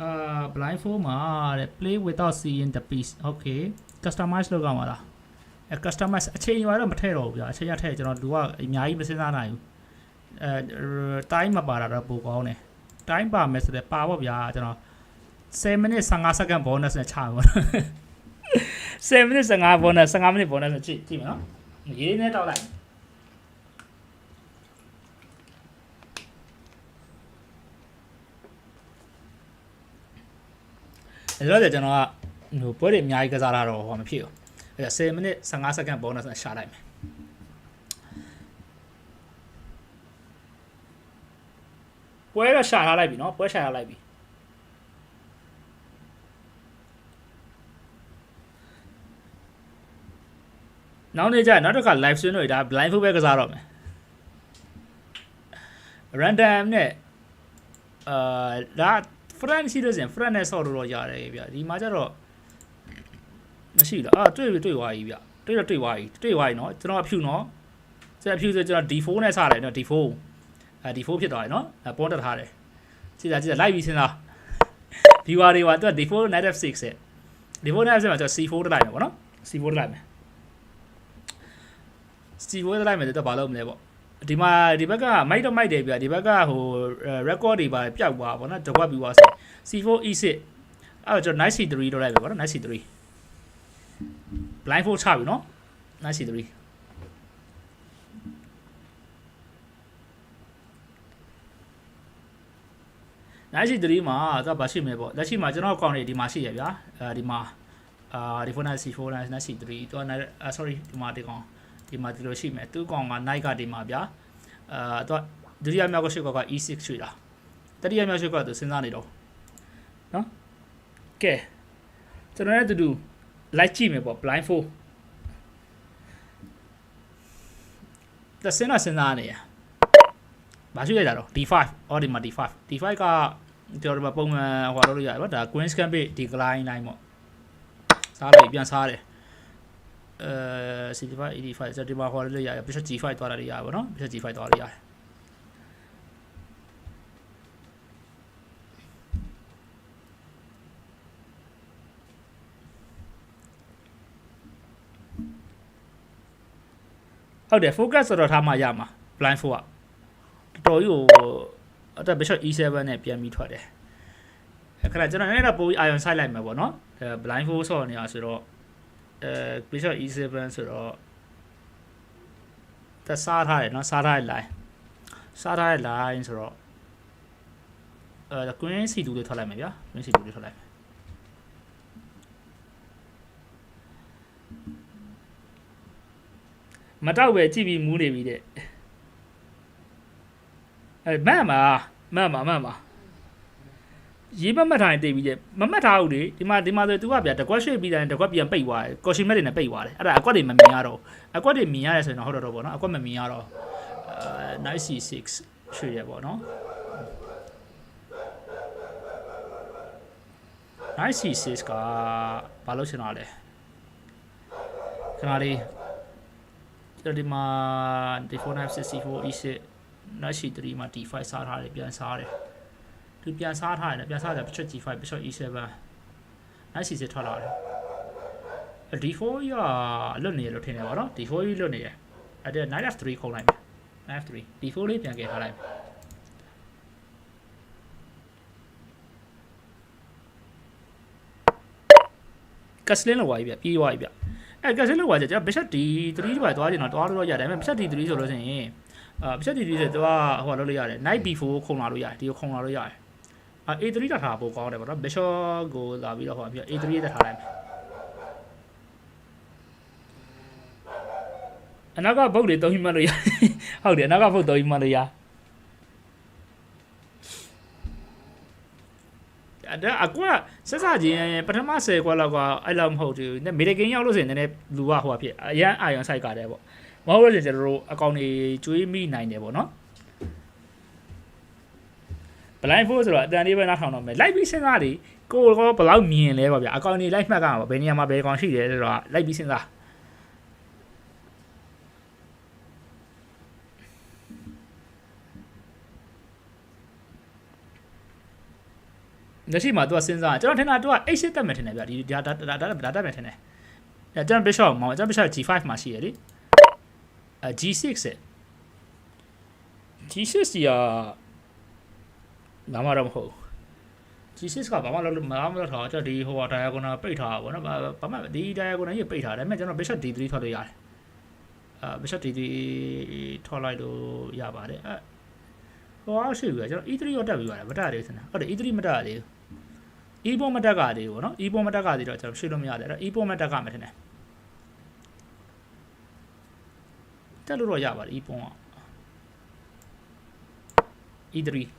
အာ blindfold မှာတဲ့ play without seeing the piece okay customize လုပ်ကြမှာလားအဲ customize အချိန်ရွာတော့မထည့်တော့ဘူးဗျာအချိန်ရထည့်ကျွန်တော်လူကအများကြီးမစဉ်းစားနိုင်ဘူးအဲ time မပါတာတော့ပိုကောင်းတယ် time ပါမယ်ဆိုတော့ပါပေါ့ဗျာကျွန်တော်10 minute 15 second bonus နဲ့ချမှာပေါ့7 minute 15 bonus 15 minute bonus နဲ့ကြည့်ကြည့်မယ်နော်ရေးနေတော့လိုက် အဲ့တော့ကျွန်တော်ကဟိုပွဲတွေအများကြီးကစားတာတော့ဟောမဖြစ်ဘူးအဲ့ဒါ10 minute 15 second bonus နဲ့ရှာလိုက်မယ်ပွဲတော့ရှာထားလိုက်ပြီနော်ပွဲရှာထားလိုက်ပြီနောက်နေ့ကျရင်နောက်တစ်ခါ live stream တွေဒါ blind food ပဲကစားတော့မယ် random နဲ့အာဒါ friend ရှိလို့ဆိုရင် friend နဲ့ဆော့လို့တော့ရတယ်ဗျဒီမှာကျတော့မရှိလားအာတွေ့ပြီတွေ့သွားပြီဗျတွေ့တော့တွေ့သွားပြီတွေ့သွားပြီနော်ကျွန်တော်အဖြူနော်ကျွန်တော်အဖြူဆိုကျွန်တော် D4 နဲ့စတယ်နော် D4 အဲ D4 ဖြစ်သွားပြီနော်အဲပေါ်တက်ထားတယ်ကြည့်ကြကြည့်လိုက်ပြီးစဉ်းစား viewer တွေပါသူက D4 native 6ရဲ့ D4 native 6မှာကျွန်တော် C4 တက်လိုက်မယ်ပေါ့နော် C4 တက်လိုက်မယ် C4 တက်လိုက်မယ်တော့ဘာလုပ်မလဲပေါ့ ဒီမှာဒီဘက်ကမိုက်တော့မိုက်တယ်ပြဒီဘက်ကဟို record တွေပါပျောက်သွားပါတော့တကွက်ပြီးသွားဆို C4 E6 အဲ့တော့ကျွန်တော် nice C3 တော့လိုက်ပဲပေါ့နော် nice C3 blind fold ချပြီနော် nice C3 nice C3 မှာသူကဘာရှိမလဲပေါ့လက်ရှိမှာကျွန်တော်အကောင့်တွေဒီမှာရှိရဗျာအဲဒီမှာအာဒီ phone C4 nice C3 သူက sorry ဒီမှာဒီကောင် ဒီမှာဒီလိုရှိမယ်သူကောင်က night ကဒီမှာဗျာအာသူကဒုတိယမြောက်ကရှိကောက E6 ရွှေ့တာတတိယမြောက်ရှိကောကသူစဉ်းစားနေတော့နော်ကဲကျွန်တော်လည်းတူတူ like ကြည့်မယ်ပေါ့ blind fold တစင်းတော့စဉ်းစားနေရဘာရှိရကြတော့ D5 အော်ဒီမှာ D5 D5 ကကျွန်တော်တို့ပုံမှန်ဟိုလုပ်လို့ရတယ်ဗောဒါ Queen's Gambit decline line ပေါ့စားလိုက်ပြန်စားတယ် အဲ C5 85စက်ဒီမှာဟောလို့ရတယ် Bishop G5 သွားတာတွေရပါဘောနော် Bishop G5 သွားလို့ရတယ်ဟုတ်တယ် focus ဆိုတော့ထားမှရမှာ blind 4ကတော်တော်ကြီးကိုအတက် bishop e7 နဲ့ပြန်ပြီးထွက်တယ်အခါကျွန်တော်လည်းတော့ပိုပြီး iron side လိုက်မှာပေါ့နော်အဲ blind 4ဆော့နေတာဆိုတော့ အဲ bishop e7 ဆိုတော့တက်စားထားတယ်နော်စားထားတဲ့ line စားထားတဲ့ line ဆိုတော့အဲ queen c2 လေးထွက်လိုက်မယ်ဗျာ queen c2 လေးထွက်လိုက်မယ်မတော့ပဲကြည့်ပြီးမူးနေပြီတဲ့အဲမတ်မှာမတ်မှာမတ်မှာ ရေးမမှတ်ထားရင်တိတ်ပြီးတဲ့မမှတ်ထားဘူးလေဒီမှာဒီမှာဆို तू ကဗျာတကွက်ရွှေ့ပြီးတိုင်းတကွက်ပြန်ပိတ်သွားတယ်ကော်ရှင်မက်တွေနဲ့ပိတ်သွားတယ်အဲ့ဒါအကွက်တွေမမြင်ရတော့အကွက်တွေမြင်ရတယ်ဆိုရင်တော့ဟုတ်တော့တော့ပေါ့နော်အကွက်မမြင်ရတော့အဲ96ရွှေ့ရပေါ့နော်96ကဘာလို့ရှင်တော့လဲခဏလေးကျွန်တော်ဒီမှာ D464 E6 93မှာ D5 စားထားတယ်ပြန်စားတယ် သူပြန်စားထားတယ်ပြန်စားတယ် Bishop G5 Bishop E7 96ထွက်လာတယ် D4 ရလွတ်နေရလို့ထင်တယ်ပါတော့ D4 ကြီးလွတ်နေတယ်အဲ့ဒါ Knight F3 ခုံလိုက်မယ် Knight F3 D4 လေးပြန်ကယ်ထားလိုက်မယ်ကစလင်းလောက်ပါပြီဗျပြေးသွားပြီဗျအဲကစလင်းလောက်ပါကြကျွန်တော် Bishop D3 ဒီပါသွားချင်တော့သွားလို့ရတယ်ဒါပေမဲ့ Bishop D3 ဆိုလို့ရှိရင်အာ Bishop D3 ဆိုတော့ဟိုလုပ်လို့ရတယ် Knight B4 ခုံလာလို့ရတယ်ဒီကိုခုံလာလို့ရတယ်အာ A3 တက်ထားပိုကောင်းတယ်ပေါ့နော် Bishop ကိုလာပြီးတော့ဟိုပြီး A3 တက်ထားလိုက်မယ်အနောက်ကဘုတ်တွေတုံးပြီးမှတ်လို့ရဟုတ်တယ်အနောက်ကဘုတ်တုံးပြီးမှတ်လို့ရအဲ့ဒါအကွာဆက်စချင်းပထမ10ကွက်လောက်ကအဲ့လောက်မဟုတ်သေးဘူး။မေဒကင်းရောက်လို့ဆိုရင်လည်းလူကဟိုဖြစ်အရန်အာယွန်ဆိုင်ကတယ်ပေါ့။မဟုတ်လို့ကျွန်တော်တို့အကောင့်တွေကျွေးမိနိုင်တယ်ပေါ့နော်။ blind fold ဆိုတော့အတန်လေးပဲနားထောင်တော့မယ်လိုက်ပြီးစဉ်းစားလေကိုယ်ကောဘယ်လောက်မြင်လဲပါဗျာအကောင့်တွေလိုက်မှတ်ကမှာဘယ်နေရာမှာဘယ်ကောင်ရှိတယ်ဆိုတော့လိုက်ပြီးစဉ်းစားလက်ရှိမှာ तू ကစဉ်းစားကျွန်တော်ထင်တာ तू က H8 တက်မယ်ထင်တယ်ဗျဒီဒါဒါဒါဒါဒါတက်မယ်ထင်တယ်အဲကျွန်တော် bishop မောင်ကျွန်တော် bishop G5 မှာရှိရလေအဲ G6 ရဲ့ G6 ကြီးက ဘာမှတော့မဟုတ် G6 ကဘာမှလုပ်မမလုပ်ထားကျွန်တော်ဒီဟိုဟာ diagonal ပိတ်ထားတာဗောနော်ဘာမှဒီ diagonal ကြီးပိတ်ထားတယ်ဒါပေမဲ့ကျွန်တော် bishop D3 ထွက်လို့ရတယ်အဲ bishop D3 ထွက်လိုက်လို့ရပါတယ်အဲဟိုအောင်ရှိပြီကျွန်တော် E3 ရောတက်ပြီးပါတယ်မတက်ရသေးဘူးစနေဟုတ်တယ် E3 မတက်ရသေးဘူး E ပေါ်မတက်ကသေးဘူးဗောနော် E ပေါ်မတက်ကသေးတော့ကျွန်တော်ရှင်းလို့မရတယ်အဲ့ E ပေါ်မတက်ကမယ်ထင်တယ်တက်လို့တော့ရပါတယ် E ပေါ်က E3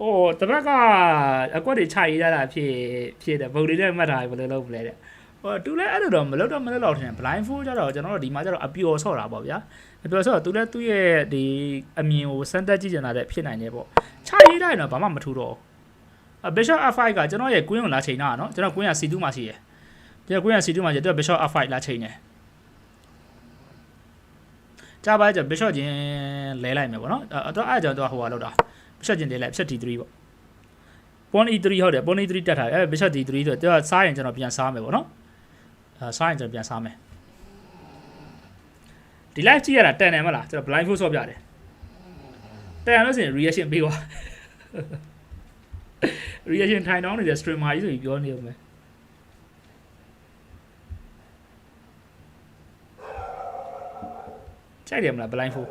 အိုးတပတ်ကအကွက်တွေခြိုက်ရတာဖြစ်ဖြစ်တယ်ဗုဒ္ဓလေးမှတ်ထားဘယ်လိုလုပ်မလဲတဲ့ဟိုတူလဲအဲ့လိုတော့မလုပ်တော့မလုပ်တော့ထင် blind fold ကြတော့ကျွန်တော်တို့ဒီမှာကျတော့အပျော်ဆော့တာပေါ့ဗျာအပျော်ဆော့တော့သူလဲသူ့ရဲ့ဒီအမြင်ကိုစမ်းတက်ကြည့်ကြတာတဲ့ဖြစ်နိုင်တယ်ပေါ့ခြိုက်ရတာရင်တော့ဘာမှမထူတော့အ bishop f5 ကကျွန်တော်ရဲ့ queen ကိုလာချိန်တာနော်ကျွန်တော် queen က c2 မှာရှိရယ်ကျွန်တော် queen က c2 မှာရှိတယ်သူက bishop f5 လာချိန်တယ်ကြားပါကြ bishop ချင်းလဲလိုက်မယ်ပေါ့နော်အဲ့တော့အဲ့ကြောင့်သူကဟိုဟာလောက်တာ bishop ချင်းလဲလိုက် bishop d3 ပေါ့ pawn e3 ဟုတ်တယ် pawn e3 တက်ထားတယ်အဲ့ bishop d3 ဆိုတော့သူကစားရင်ကျွန်တော်ပြန်စားမယ်ပေါ့နော်အဲစားရင်ကျွန်တော်ပြန်စားမယ်ဒီ live ကြည့်ရတာတန်တယ်မလားကျွန်တော် blind fold ဆော့ပြတယ်တန်လို့ဆိုရင် reaction ပေးပါ reaction ထိုင်တောင်းနေတဲ့ streamer ကြီးဆိုပြီးပြောနေဦးမယ်ကြိုက်တယ်မလား blind fold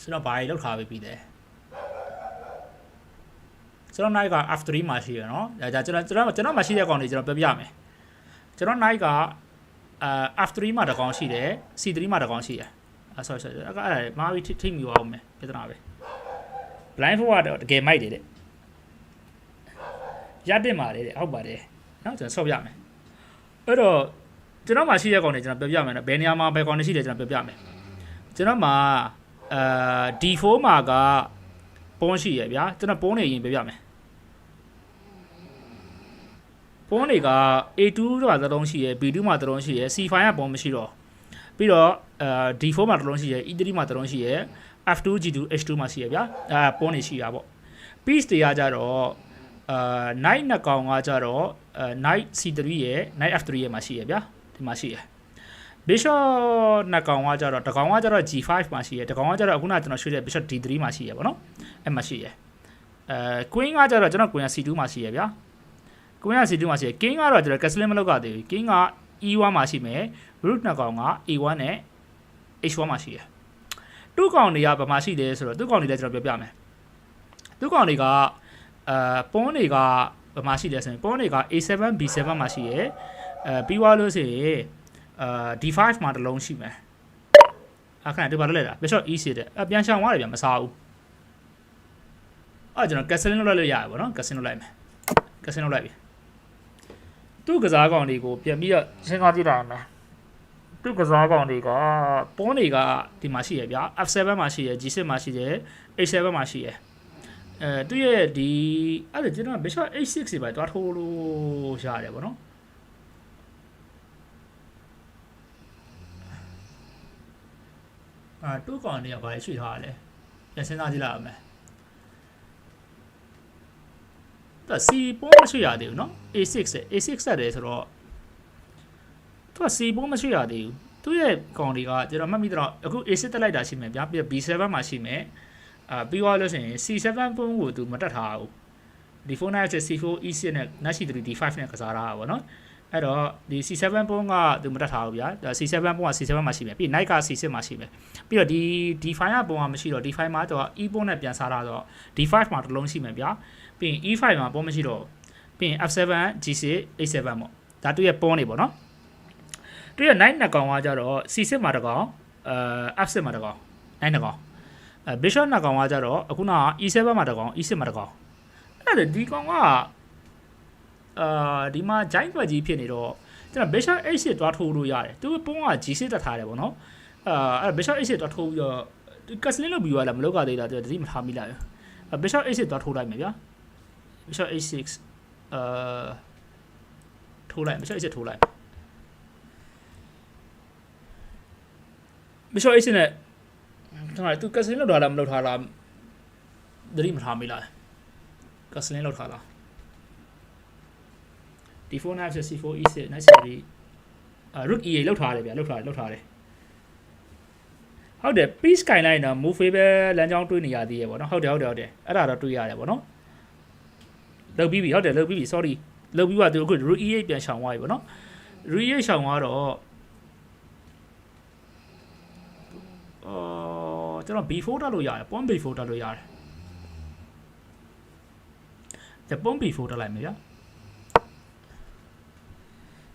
ကျွန်တော်ဘာကြီးလောက်ထားပေးပြီးတယ်ကျွန်တော် night က after 3မှာရှိရနော်ဒါကျွန်တော်ကျွန်တော်ကျွန်တော်မှာရှိတဲ့ကောင်တွေကျွန်တော်ပြောပြမယ်ကျွန်တော် night ကအာ after 3မှာတစ်ကောင်ရှိတယ် c3 မှာတစ်ကောင်ရှိတယ်အာ sorry sorry အဲ့ဒါအဲ့ဒါမာပြီးထိမိအောင်မယ်ပြဿနာပဲ blind forward တော့တကယ်မိုက်တယ်တဲ့ရတဲ့မှာလေတဲ့ဟုတ်ပါတယ်နော်ကျွန်တော်ဆော့ပြမယ်အဲ့တော့ကျွန်တော်မှာရှိတဲ့ကောင်တွေကျွန်တော်ပြောပြမယ်နော်ဘယ်နေရာမှာဘယ်ကောင်တွေရှိတယ်ကျွန်တော်ပြောပြမယ်ကျွန်တော်မှာ အာ D4 မှာကပုံးရှိရဗျာကျွန်တော်ပုံးနေရင်ပြပြမယ်ပုံးတွေက A2 မှာသလုံးရှိရ B2 မှာသလုံးရှိရ C5 ကပုံးမရှိတော့ပြီးတော့အာ D4 မှာသလုံးရှိရ E3 မှာသလုံးရှိရ F2 G2 H2 မှာရှိရဗျာအာပုံးနေရှိတာပေါ့ piece တွေကကြတော့အာ night နှစ်ကောင်ကကြတော့အာ night C3 ရယ် night F3 ရယ်မှာရှိရဗျာဒီမှာရှိရ bishop နှစ်ကောင်ကကြတော့တစ်ကောင်ကကြတော့ g5 မှာရှိရယ်တစ်ကောင်ကကြတော့အခုနကကျွန်တော်ရွှေ့တဲ့ bishop d3 မှာရှိရယ်ဗောနော်အဲ့မှာရှိရယ်အဲ queen ကကြတော့ကျွန်တော် queen က c2 မှာရှိရယ်ဗျာ queen က c2 မှာရှိရယ် king ကတော့ကျွန်တော် castling မလုပ်ရသေးဘူး king က e1 မှာရှိမယ် root နှစ်ကောင်က a1 နဲ့ h1 မှာရှိရယ်သူ့ကောင်တွေကဘာမှရှိတယ်ဆိုတော့သူ့ကောင်တွေလည်းကျွန်တော်ပြောပြမယ်သူ့ကောင်တွေကအာပွန်းတွေကဘာမှရှိတယ်ဆိုရင်ပွန်းတွေက a7 b7 မှာရှိရယ်အဲပြီးသွားလို့ဆိုရင် အာ D5 မှာတစ်လုံးရှိမယ်အခဏဒီဘာလို့လဲတာ Bishop E စီတဲ့အပြန်ရှောင်သွားတယ်ဗျမစားဘူးအဲ့ကျွန်တော် Castle လုပ်လိုက်လို့ရတယ်ဗောနော် Castle လုပ်လိုက်မယ် Castle လုပ်လိုက်ပြီသူ့ကစားကောင်တွေကိုပြန်ပြီးတော့စဉ်းစားကြည့်တာမယ်သူ့ကစားကောင်တွေကပွန်းတွေကဒီမှာရှိရဗျာ F7 မှာရှိရ G6 မှာရှိတယ် H7 မှာရှိရအဲသူ့ရဲ့ဒီအဲ့ဒါကျွန်တော် Bishop H6 စီပဲတွားထိုးလို့ရတယ်ဗောနော် အာတူကောင်တွေကဘာလဲရွှေ့ထားရလဲပြန်စဉ်းစားကြည့်လိုက်အောင်မယ်သူက C ပုံးမရွှေ့ရသေးဘူးเนาะ A6 နဲ့ A6 ဆက်တယ်ဆိုတော့သူက C ပုံးမရွှေ့ရသေးဘူးသူ့ရဲ့ကောင်တွေကကျွန်တော်မှတ်မိတော့အခု A6 တက်လိုက်တာရှိမယ်ဗျာပြီးတော့ B7 မှာရှိမယ်အာပြီးသွားလို့ရှိရင် C7 ပုံးကိုသူမတက်ထားဘူးဒီဖုန်းနဲ့ C4 E6 နဲ့ Nashi 3 D5 နဲ့ကစားတာပါဗောနော် အဲ့တော့ဒီ C7 ပုံးကသူမတက်ထားဘူးဗျာ C7 ပုံးက C7 မှာရှိမယ်ပြီး Night က C6 မှာရှိမယ်ပြီးတော့ဒီ D5 ကပုံကမရှိတော့ D5 မှာတော့ E ပုံးနဲ့ပြန်စားတာတော့ D5 မှာတစ်လုံးရှိမယ်ဗျာပြီးရင် E5 မှာပုံမရှိတော့ပြီးရင် F7 G6 H7 ပေါ့ဒါသူရဲ့ပုံးနေပေါ့နော်သူရဲ့ Night နှစ်ကောင်ကကြတော့ C6 မှာတစ်ကောင်အဲ F6 မှာတစ်ကောင် Night နှစ်ကောင်အဲ Bishop နှစ်ကောင်ကကြတော့အခုနက E7 မှာတစ်ကောင် E6 မှာတစ်ကောင်အဲ့ဒါဒီကောင်က အာဒီမှာ giant ဖွဲ့ကြီးဖြစ်နေတော့ကျွန်တော် bishop h6 တွားထိုးလို့ရတယ်သူပုံက g6 တက်ထားတယ်ဗောနော်အာအဲ့ bishop h6 တွားထိုးပြီးတော့ကက်စလင်းလုပ်ပြီးရလားမလုပ်ကြသေးလားတတိမထားမိလား bishop h6 တွားထိုးလိုက်မယ်ဗျာ bishop h6 အာထိုးလိုက် bishop h6 ထိုးလိုက် bishop h6 နဲ့ကျွန်တော်သူကက်စလင်းလောက်ထားလားမလောက်ထားလားတတိမထားမိလားကက်စလင်းလောက်ထားလား D4 knife C4 E6 knife C3 အာ rook E လောက်ထားတယ်ဗျာလောက်ထားတယ်လောက်ထားတယ်ဟုတ်တယ် piece skyline တော့ move ပဲလမ်းကြောင်းတွေးနေရသေးရပေါ့နော်ဟုတ်တယ်ဟုတ်တယ်ဟုတ်တယ်အဲ့ဒါတော့တွေးရတယ်ပေါ့နော်လောက်ပြီးပြီဟုတ်တယ်လောက်ပြီးပြီ sorry လောက်ပြီးပါသူအခု rook E8 ပြန်ရှောင်သွားပြီပေါ့နော် rook E8 ရှောင်သွားတော့အော်ကျွန်တော် B4 တက်လို့ရတယ် pawn B4 တက်လို့ရတယ်ဒါ pawn B4 တက်လိုက်မယ်ဗျာ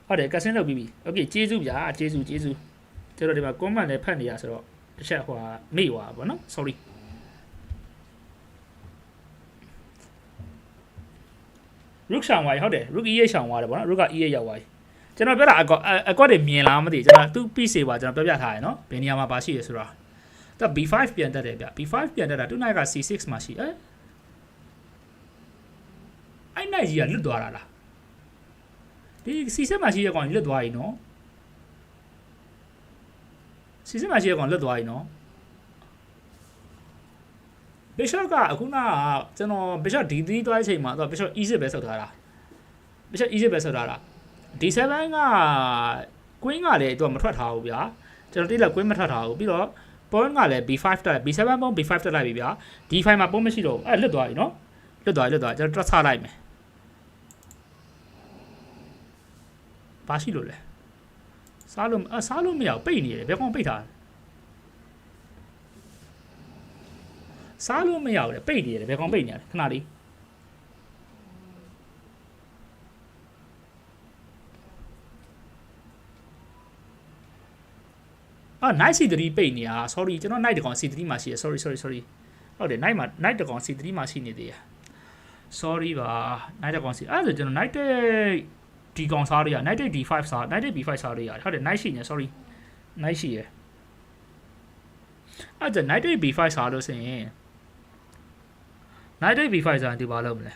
ဟုတ်တယ်ကဆင်းလုပ်ပြီးပြီโอเคကျေးဇူးဗျာကျေးဇူးကျေးဇူးကျွန်တော်ဒီမှာ comment လည်းဖတ်နေရဆိုတော့တစ်ချက်ဟိုဟာမေ့သွားပါဗောနော် sorry ရုတ်ဆောင်သွားပြီဟုတ်တယ်ရုတ် EA ဆောင်သွားတယ်ဗောနော်ရုတ်က EA ရောက်သွားပြီကျွန်တော်ပြောတာအကောအကောတွေမြင်လားမသိဘူးကျွန်တော်သူ့ piece တွေပါကျွန်တော်ပြောပြထားရယ်နော်ဘယ်နေရာမှာပါရှိရဆိုတော့သူ B5 ပြန်တက်တယ်ဗျ B5 ပြန်တက်တာသူ့နိုင်က C6 မှာရှိအဲအဲ့နိုင်ကြီးကလွတ်သွားတာလား ဒီစီဆက်မှာရှိတဲ့ကောင်လွတ်သွားပြီနော်စီဆက်မှာရှိတဲ့ကောင်လွတ်သွားပြီနော်ဘီရှော့ကအခုနကကျွန်တော်ဘီရှော့ D3 သွားတဲ့အချိန်မှာတော့ဘီရှော့ E6 ပဲဆုတ်ထားတာဘီရှော့ E6 ပဲဆုတ်ထားတာ D7 က Queen ကလည်းသူကမထွက်ထားဘူးဗျာကျွန်တော်တိလက် Queen မထွက်ထားဘူးပြီးတော့ Pawn ကလည်း B5 တက် B7 ပုံ B5 တက်လိုက်ပြီဗျာ D5 မှာပုံမရှိတော့ဘူးအဲ့လွတ်သွားပြီနော်လွတ်သွားပြီလွတ်သွားပြီကျွန်တော်တွက်ချလိုက်မယ် ဘာရှိလို့လဲစားလို့အစားလို့မရဘူးပိတ်နေတယ်ဘယ်ကောင်ပိတ်ထားလဲစားလို့မရဘူးလေပိတ်နေတယ်ဘယ်ကောင်ပိတ်နေရလဲခဏလေးအာ night C3 ပိတ်နေတာ sorry ကျွန်တော် night တကောင် C3 မှာရှိရ sorry sorry sorry ဟုတ်တယ် night မှာ night တကောင် C3 မှာရှိနေသေးရ sorry ပါ night တကောင်စီအဲ့ဒါဆိုကျွန်တော် night ဒီကောင်စားလို့ရ night D5 စား night B5 စားလို့ရတယ်ဟုတ်တယ် night ရှိနေ sorry night ရှိရယ်အဲ့ဒါ night B5 စားလို့ဆိုရင် night B5 စားရင်ဒီဘာလုပ်မလဲ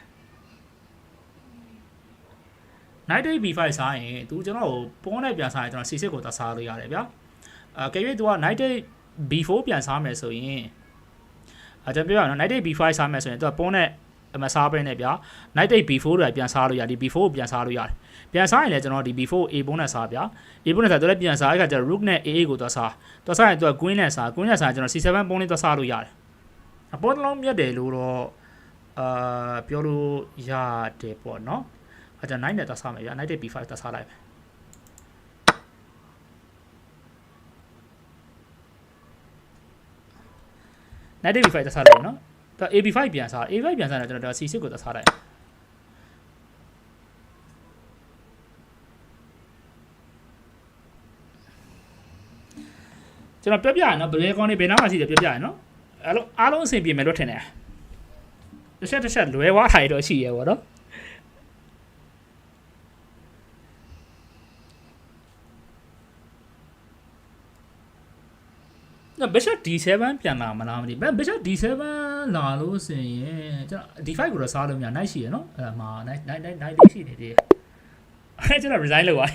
night B5 စားရင်သူကျွန်တော်ကိုပုံနဲ့ပြန်စားရင်ကျွန်တော် C6 ကိုသာစားလို့ရတယ်ဗျာအဲကဲ၍သူက night B4 ပြန်စားမယ်ဆိုရင်အဲကျွန်တော်ပြောရအောင် night B5 စားမယ်ဆိုရင်သူကပုံနဲ့အ မစားပဲနဲ့ဗျာ night B4 တွေပြန်စားလို့ရတယ်ဒီ B4 ကိုပြန်စားလို့ရတယ်ပြန်စားရင်လည်းကျွန်တော်ဒီ B4 A ပုံနဲ့စားဗျာ A ပုံနဲ့စားတော့လည်းပြန်စားအခါကျတော့ rook နဲ့ AA ကိုသွားစားသွားစားရင်သူက queen နဲ့စား queen နဲ့စားကျွန်တော် C7 ပုံလေးသွားစားလို့ရတယ်အပေါ်တစ်လုံးမြတ်တယ်လို့တော့အာပြောလို့ရတယ်ပေါ့နော်အဲဒါ9နဲ့သွားစားမယ်ဗျာ9 B5 သွားစားလိုက်မယ်9 B5 သွားစားလိုက်နော် ဒါ AB5 ပြန်စား AB5 ပြန်စားတယ်ကျွန်တော် C6 ကိုသွားစားလိုက်ကျွန်တော်ပြပြရနော်ဘယ်ကောင်းနေဘယ်နားမှာရှိတယ်ပြပြရနော်အဲ့လိုအားလုံးအဆင်ပြေမယ်လို့ထင်တယ်တစ်ချက်တစ်ချက်လွဲသွားတာတော့ရှိရဲပေါ့နော် နော် Bishop D7 ပြန်လာမလားမသိဘူး Bishop D7 လာလို့ဆိုရင်ကျွန်တော် D5 ကိုတော့စားလို့မရ night ရှိရနော်အဲ့မှာ night night night night လေးရှိနေသေးတယ်အဲ့ကျွန်တော် resign လုပ်သွား